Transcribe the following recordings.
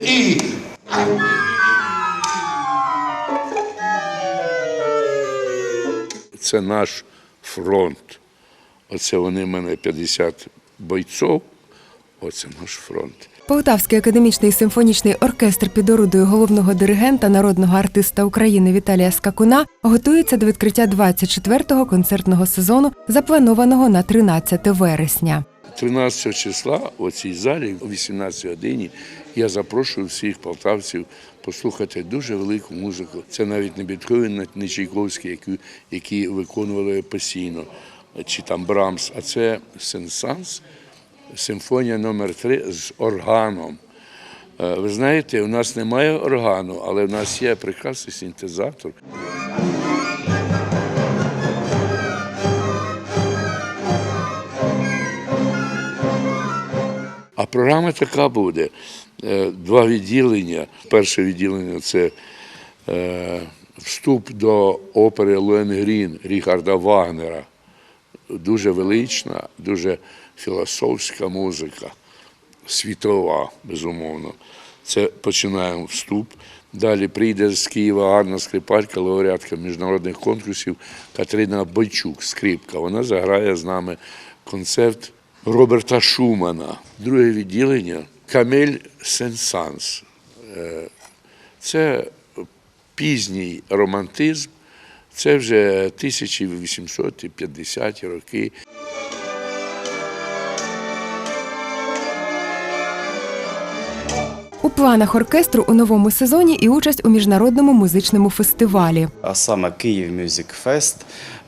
І це наш фронт. Оце вони мене 50 бойців. Оце наш фронт. Полтавський академічний симфонічний оркестр під орудою головного диригента, народного артиста України Віталія Скакуна готується до відкриття 24-го концертного сезону, запланованого на 13 вересня. 13 числа у цій залі о 18 годині я запрошую всіх полтавців послухати дуже велику музику. Це навіть не Бетховен, не Чайковський, які, які виконували постійно, чи там Брамс, а це Сенсанс, симфонія номер 3 з органом. Е, Ви знаєте, у нас немає органу, але в нас є прекрасний синтезатор. Програма така буде. Е, Два відділення. Перше відділення це е, вступ до опери Лоенгрін Ріхарда Вагнера. Дуже велична, дуже філософська музика, світова, безумовно. Це починаємо вступ. Далі прийде з Києва гарна скрипалька, лауреатка міжнародних конкурсів Катерина Бойчук, скрипка. Вона заграє з нами концерт Роберта Шумана. Друге відділення Камель Сенсанс. Е, Це пізній романтизм, це вже 1850 роки. У планах оркестру у новому сезоні і участь у міжнародному музичному фестивалі. А саме Київ Fest.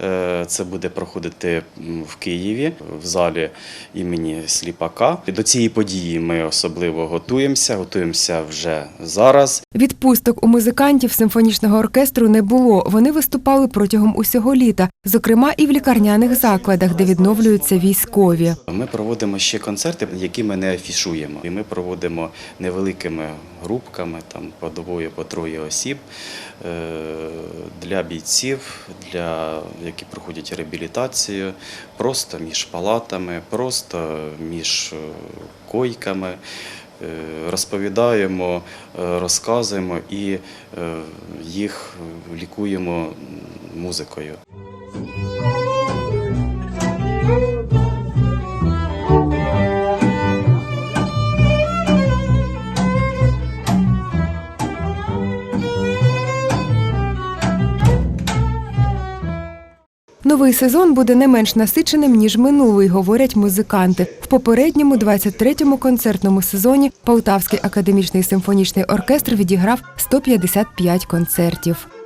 Е, Це буде проходити в Києві в залі імені Сліпака. До цієї події ми особливо готуємося. Готуємося вже зараз. Відпусток у музикантів симфонічного оркестру не було. Вони виступали протягом усього літа, зокрема і в лікарняних закладах, де відновлюються військові. Ми проводимо ще концерти, які ми не афішуємо. І ми проводимо невеликими групками, там по двоє, по троє осіб е, для бійців, для які проходять реабілітацію, просто між палатами, просто між е, койками. Е, Розповідаємо, розказуємо і їх лікуємо музикою. Новий сезон буде не менш насиченим ніж минулий, говорять музиканти. В попередньому 23-му концертному сезоні Полтавський академічний симфонічний оркестр відіграв 155 концертів.